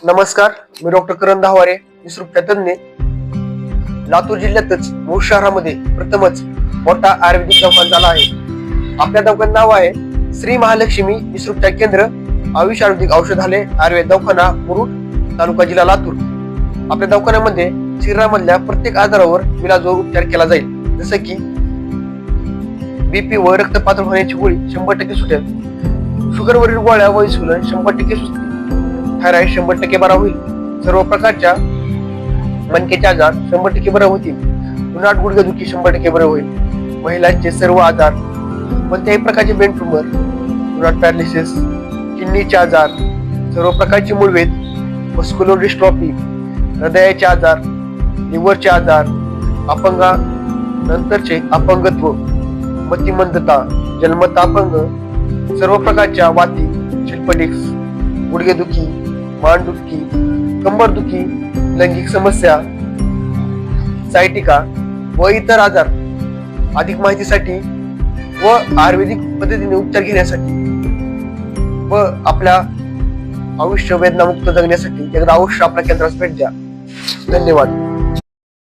नमस्कार मी डॉक्टर करण दहावारे निसृप्त तज्ञ लातूर जिल्ह्यातच मूळ शहरामध्ये प्रथमच मोठा आयुर्वेदिक दवाखाना झाला आहे. आपल्या दवाखान्यात नाव आहे श्री महालक्ष्मी निसृप्त केंद्र. आयुष आयुर्वेदिक औषधालय आयुर्वेद दवाखाना मुरुड तालुका जिल्हा लातूर. आपल्या दवाखान्यामध्ये शरीरामधल्या प्रत्येक आजारावर विलाजोर उपचार केला जाईल. जसं की बीपी व रक्त पातळ होण्याची गोळी शंभर टक्के सुटेल. शुगरवरील गोळ्या व इन्सुलिन शंभर टक्के सुचतील थायरॉइड शंभर टक्के बरा होईल. सर्व प्रकारच्या मनकेचे आजार शंभर टक्के बरे होतील. उन्हाट गुडघेदुखी शंभर टक्के बरे होईल. महिलांचे सर्व आजार कोणत्याही प्रकारचे ब्रेन ट्युमर उन्हाट पॅरालिसिस किडनीचे आजार सर्व प्रकारचे मूळवेद मस्क्युलर डिस्ट्रॉफी हृदयाचे आजार लिव्हरचे आजार अपंगा नंतरचे अपंगत्व मतिमंदता जन्मता अपंग सर्व प्रकारच्या वाती शिल्पलिक्स गुडघेदुखी मानदुखी कंबरदुखी लैंगिक समस्या सायटिका व इतर आजार अधिक माहितीसाठी व आयुर्वेदिक पद्धतीने उपचार घेण्यासाठी व आपल्या आयुष्य वेदनामुक्त जगण्यासाठी एकदा अवश्य आपल्या केंद्रास भेट द्या. धन्यवाद.